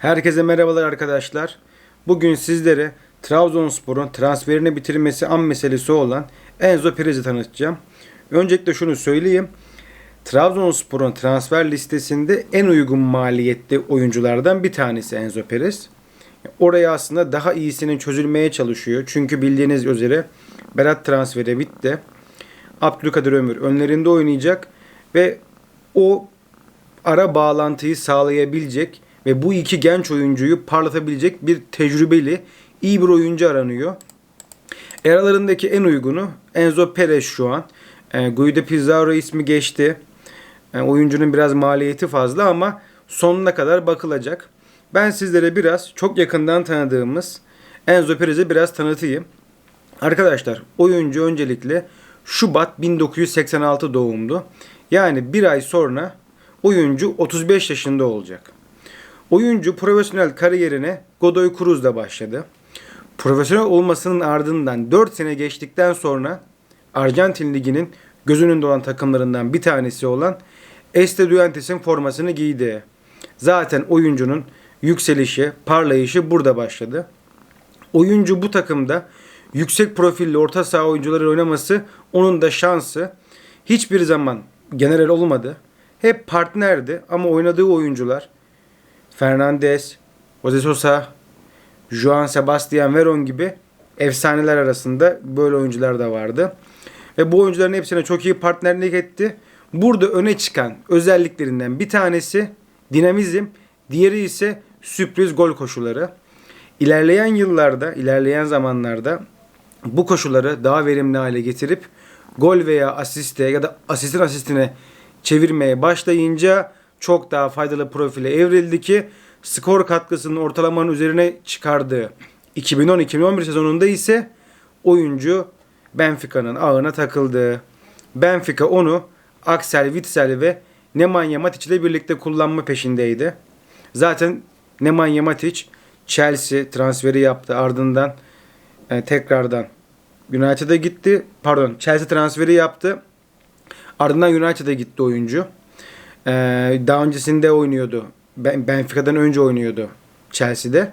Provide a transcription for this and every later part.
Herkese merhabalar arkadaşlar. Bugün sizlere Trabzonspor'un transferini bitirmesi an meselesi olan Enzo Perez'i tanıtacağım. Öncelikle şunu söyleyeyim. Trabzonspor'un transfer listesinde en uygun maliyetli oyunculardan bir tanesi Enzo Perez. Oraya aslında daha iyisinin çözülmeye çalışıyor. Çünkü bildiğiniz üzere Berat transferi bitti. Abdülkadir Ömür önlerinde oynayacak ve o ara bağlantıyı sağlayabilecek ve bu iki genç oyuncuyu parlatabilecek bir tecrübeli, iyi bir oyuncu aranıyor. Aralarındaki en uygunu Enzo Perez şu an. E, Guido Pizarro ismi geçti. E, oyuncunun biraz maliyeti fazla ama sonuna kadar bakılacak. Ben sizlere biraz çok yakından tanıdığımız Enzo Perez'i biraz tanıtayım. Arkadaşlar oyuncu öncelikle Şubat 1986 doğumlu. Yani bir ay sonra oyuncu 35 yaşında olacak. Oyuncu profesyonel kariyerine Godoy Cruz'da başladı. Profesyonel olmasının ardından 4 sene geçtikten sonra Arjantin Ligi'nin göz önünde takımlarından bir tanesi olan Estudiantes'in formasını giydi. Zaten oyuncunun yükselişi, parlayışı burada başladı. Oyuncu bu takımda yüksek profilli orta saha oyuncuları oynaması onun da şansı. Hiçbir zaman general olmadı. Hep partnerdi ama oynadığı oyuncular Fernandes, Jose Sosa, Juan Sebastian Veron gibi efsaneler arasında böyle oyuncular da vardı. Ve bu oyuncuların hepsine çok iyi partnerlik etti. Burada öne çıkan özelliklerinden bir tanesi dinamizm, diğeri ise sürpriz gol koşuları. İlerleyen yıllarda, ilerleyen zamanlarda bu koşuları daha verimli hale getirip gol veya asiste ya da asistin asistine çevirmeye başlayınca çok daha faydalı profile evrildi ki skor katkısının ortalamanın üzerine çıkardığı 2010-2011 sezonunda ise oyuncu Benfica'nın ağına takıldı. Benfica onu Axel Witsel ve Nemanja Matic ile birlikte kullanma peşindeydi. Zaten Nemanja Matic Chelsea transferi yaptı ardından e, tekrardan United'a gitti. Pardon Chelsea transferi yaptı. Ardından United'a gitti oyuncu. Ee, daha öncesinde oynuyordu. Ben- Benfica'dan önce oynuyordu Chelsea'de.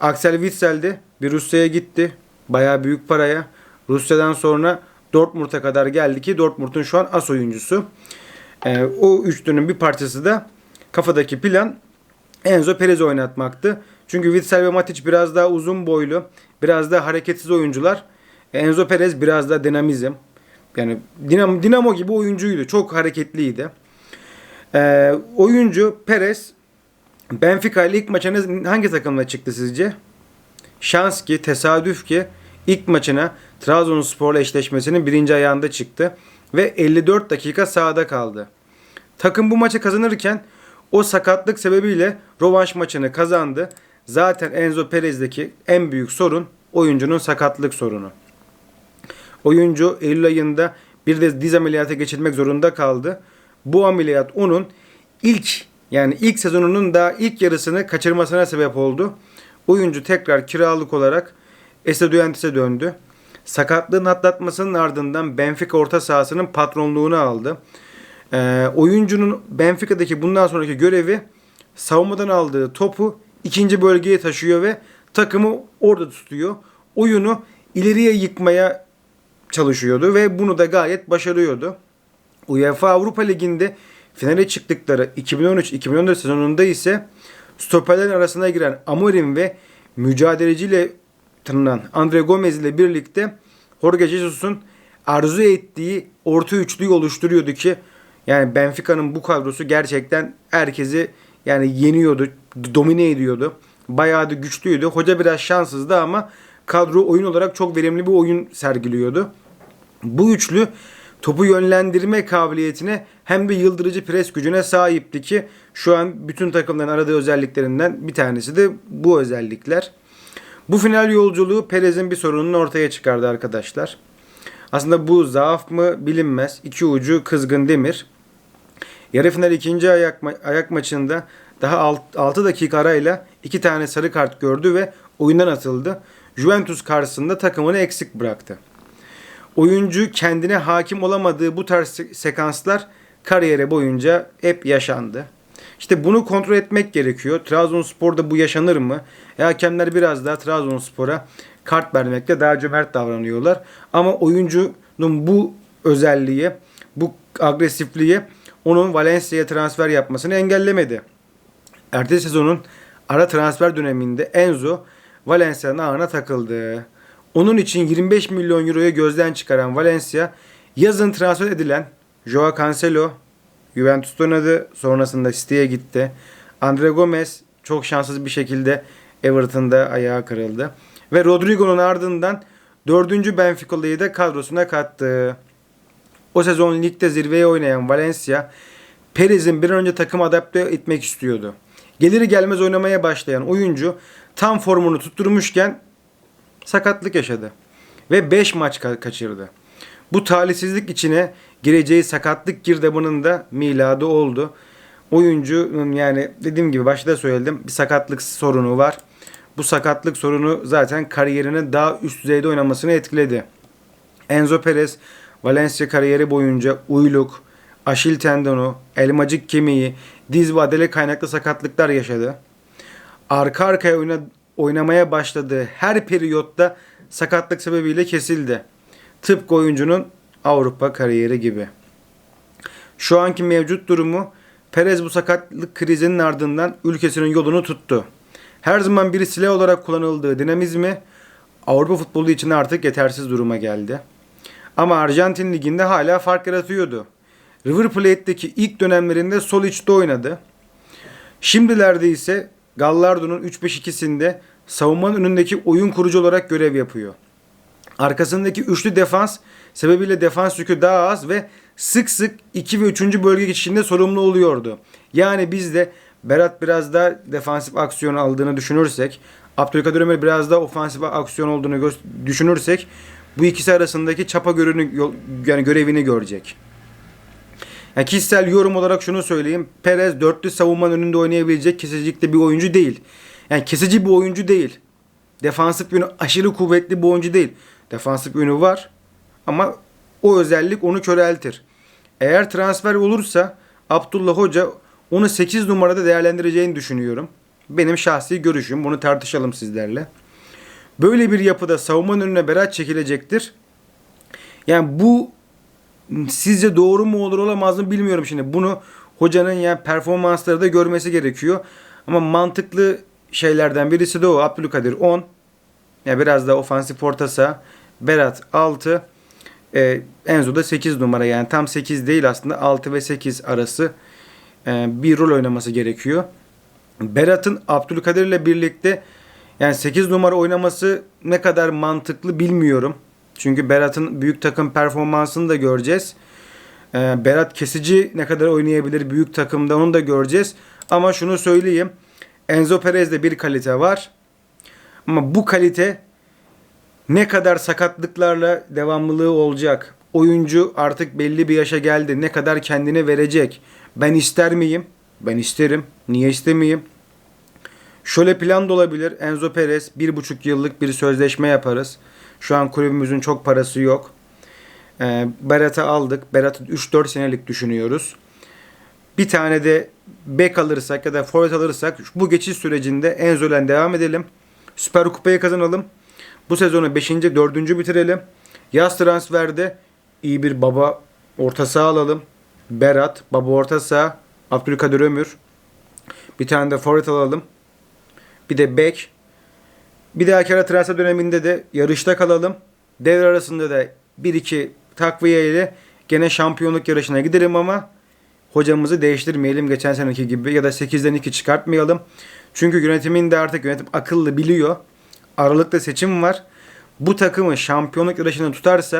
Axel Witsel de bir Rusya'ya gitti. Bayağı büyük paraya. Rusya'dan sonra Dortmund'a kadar geldi ki Dortmund'un şu an as oyuncusu. Ee, o üçlünün bir parçası da kafadaki plan Enzo Perez oynatmaktı. Çünkü Witsel ve Matic biraz daha uzun boylu, biraz daha hareketsiz oyuncular. Enzo Perez biraz daha dinamizm. Yani Dinamo, Dinamo gibi oyuncuydu. Çok hareketliydi. Ee, oyuncu Perez Benfica ile ilk maçına hangi takımla çıktı sizce? Şans ki, tesadüf ki ilk maçına Trabzonspor'la eşleşmesinin birinci ayağında çıktı ve 54 dakika sahada kaldı. Takım bu maçı kazanırken o sakatlık sebebiyle rövanş maçını kazandı. Zaten Enzo Perez'deki en büyük sorun oyuncunun sakatlık sorunu. Oyuncu Eylül ayında bir de diz ameliyatı geçirmek zorunda kaldı. Bu ameliyat onun ilk yani ilk sezonunun da ilk yarısını kaçırmasına sebep oldu. Oyuncu tekrar kiralık olarak Estudiantes'e döndü. Sakatlığın atlatmasının ardından Benfica orta sahasının patronluğunu aldı. Ee, oyuncunun Benfica'daki bundan sonraki görevi savunmadan aldığı topu ikinci bölgeye taşıyor ve takımı orada tutuyor. Oyunu ileriye yıkmaya çalışıyordu ve bunu da gayet başarıyordu. UEFA Avrupa Ligi'nde finale çıktıkları 2013-2014 sezonunda ise stoperlerin arasına giren Amorim ve mücadeleciyle tanınan Andre Gomez ile birlikte Jorge Jesus'un arzu ettiği orta üçlüyü oluşturuyordu ki yani Benfica'nın bu kadrosu gerçekten herkesi yani yeniyordu, domine ediyordu. Bayağı da güçlüydü. Hoca biraz şanssızdı ama kadro oyun olarak çok verimli bir oyun sergiliyordu. Bu üçlü topu yönlendirme kabiliyetine hem de yıldırıcı pres gücüne sahipti ki şu an bütün takımların aradığı özelliklerinden bir tanesi de bu özellikler. Bu final yolculuğu Perez'in bir sorununu ortaya çıkardı arkadaşlar. Aslında bu zaaf mı bilinmez. İki ucu kızgın demir. Yarı final ikinci ayak, ma- ayak maçında daha 6 dakika arayla iki tane sarı kart gördü ve oyundan atıldı. Juventus karşısında takımını eksik bıraktı. Oyuncu kendine hakim olamadığı bu tarz se- sekanslar kariyeri boyunca hep yaşandı. İşte bunu kontrol etmek gerekiyor. Trabzonspor'da bu yaşanır mı? E, hakemler biraz daha Trabzonspor'a kart vermekte daha cömert davranıyorlar. Ama oyuncunun bu özelliği, bu agresifliği onun Valencia'ya transfer yapmasını engellemedi. Ertesi sezonun ara transfer döneminde Enzo Valencia'nın ağına takıldı. Onun için 25 milyon euroya gözden çıkaran Valencia yazın transfer edilen Joao Cancelo Juventus'ta oynadı. Sonrasında City'ye gitti. Andre Gomez çok şanssız bir şekilde Everton'da ayağı kırıldı. Ve Rodrigo'nun ardından 4. Benfica'lıyı da kadrosuna kattı. O sezon ligde zirveye oynayan Valencia Perez'in bir önce takım adapte etmek istiyordu. Geliri gelmez oynamaya başlayan oyuncu tam formunu tutturmuşken sakatlık yaşadı. Ve 5 maç ka- kaçırdı. Bu talihsizlik içine gireceği sakatlık girdabının da miladı oldu. Oyuncunun yani dediğim gibi başta söyledim bir sakatlık sorunu var. Bu sakatlık sorunu zaten kariyerinin daha üst düzeyde oynamasını etkiledi. Enzo Perez Valencia kariyeri boyunca uyluk, aşil tendonu, elmacık kemiği, diz ve adele kaynaklı sakatlıklar yaşadı. Arka arkaya oyna, oynamaya başladığı her periyotta sakatlık sebebiyle kesildi. Tıpkı oyuncunun Avrupa kariyeri gibi. Şu anki mevcut durumu Perez bu sakatlık krizinin ardından ülkesinin yolunu tuttu. Her zaman bir silah olarak kullanıldığı dinamizmi Avrupa futbolu için artık yetersiz duruma geldi. Ama Arjantin liginde hala fark yaratıyordu. River Plate'deki ilk dönemlerinde sol içte oynadı. Şimdilerde ise Gallardo'nun 3-5-2'sinde savunmanın önündeki oyun kurucu olarak görev yapıyor. Arkasındaki üçlü defans sebebiyle defans yükü daha az ve sık sık 2 ve 3. bölge geçişinde sorumlu oluyordu. Yani biz de Berat biraz daha defansif aksiyon aldığını düşünürsek, Abdülkadir Ömer biraz daha ofansif aksiyon olduğunu düşünürsek bu ikisi arasındaki çapa görünü, yani görevini görecek. Yani kişisel yorum olarak şunu söyleyeyim. Perez dörtlü savunmanın önünde oynayabilecek kesicilikte bir oyuncu değil. Yani kesici bir oyuncu değil. Defansif yönü aşırı kuvvetli bir oyuncu değil. Defansif yönü var ama o özellik onu köreltir. Eğer transfer olursa Abdullah Hoca onu 8 numarada değerlendireceğini düşünüyorum. Benim şahsi görüşüm. Bunu tartışalım sizlerle. Böyle bir yapıda savunmanın önüne Berat çekilecektir. Yani bu sizce doğru mu olur olamaz mı bilmiyorum şimdi. Bunu hocanın yani performansları da görmesi gerekiyor. Ama mantıklı şeylerden birisi de o. Abdülkadir 10. Ya biraz da ofansif orta saha. Berat 6. E, Enzo da 8 numara yani tam 8 değil aslında 6 ve 8 arası e, bir rol oynaması gerekiyor. Berat'ın Abdülkadir ile birlikte yani 8 numara oynaması ne kadar mantıklı bilmiyorum. Çünkü Berat'ın büyük takım performansını da göreceğiz. Ee, Berat kesici ne kadar oynayabilir büyük takımda onu da göreceğiz. Ama şunu söyleyeyim. Enzo Perez'de bir kalite var. Ama bu kalite ne kadar sakatlıklarla devamlılığı olacak? Oyuncu artık belli bir yaşa geldi. Ne kadar kendine verecek? Ben ister miyim? Ben isterim. Niye istemeyeyim? Şöyle plan da olabilir. Enzo Perez bir buçuk yıllık bir sözleşme yaparız. Şu an kulübümüzün çok parası yok. Ee, Berat'ı aldık. Berat'ı 3-4 senelik düşünüyoruz. Bir tane de bek alırsak ya da forvet alırsak bu geçiş sürecinde Enzo'len devam edelim. Süper Kupayı kazanalım. Bu sezonu 5. 4. bitirelim. Yaz transferde iyi bir baba orta saha alalım. Berat, baba orta saha, Abdülkadir Ömür. Bir tane de forvet alalım. Bir de bek. Bir dahaki ara transfer döneminde de yarışta kalalım. Devre arasında da 1-2 takviye ile gene şampiyonluk yarışına gidelim ama hocamızı değiştirmeyelim geçen seneki gibi ya da 8'den 2 çıkartmayalım. Çünkü yönetimin de artık yönetim akıllı biliyor. Aralıkta seçim var. Bu takımı şampiyonluk yarışına tutarsa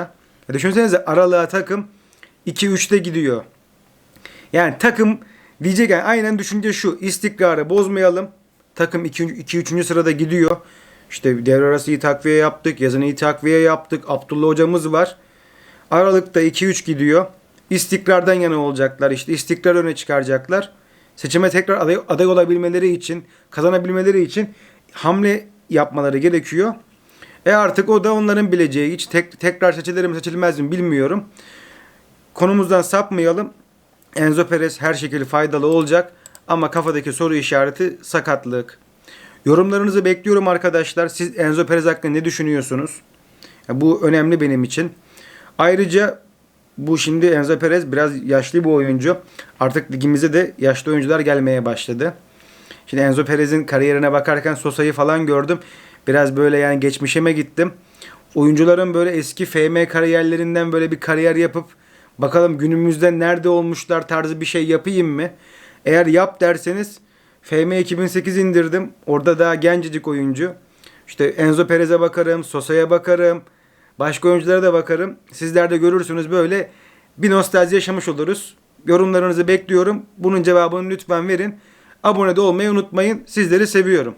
ya düşünsenize aralığa takım 2-3'te gidiyor. Yani takım diyecek yani aynen düşünce şu istikrarı bozmayalım. Takım 2-3. sırada gidiyor. İşte devre arası iyi takviye yaptık. Yazın iyi takviye yaptık. Abdullah hocamız var. Aralıkta 2-3 gidiyor. İstikrardan yana olacaklar. İşte istikrar öne çıkaracaklar. Seçime tekrar aday, aday olabilmeleri için, kazanabilmeleri için hamle yapmaları gerekiyor. E artık o da onların bileceği. Hiç tek, tekrar seçilir mi seçilmez mi bilmiyorum. Konumuzdan sapmayalım. Enzo Perez her şekilde faydalı olacak. Ama kafadaki soru işareti sakatlık. Yorumlarınızı bekliyorum arkadaşlar. Siz Enzo Perez hakkında ne düşünüyorsunuz? Bu önemli benim için. Ayrıca bu şimdi Enzo Perez biraz yaşlı bir oyuncu. Artık ligimize de yaşlı oyuncular gelmeye başladı. Şimdi Enzo Perez'in kariyerine bakarken Sosa'yı falan gördüm. Biraz böyle yani geçmişeme gittim. Oyuncuların böyle eski FM kariyerlerinden böyle bir kariyer yapıp bakalım günümüzde nerede olmuşlar tarzı bir şey yapayım mı? Eğer yap derseniz FM 2008 indirdim. Orada daha gencecik oyuncu. İşte Enzo Perez'e bakarım, Sosa'ya bakarım. Başka oyunculara da bakarım. Sizler de görürsünüz böyle bir nostalji yaşamış oluruz. Yorumlarınızı bekliyorum. Bunun cevabını lütfen verin. Abone de olmayı unutmayın. Sizleri seviyorum.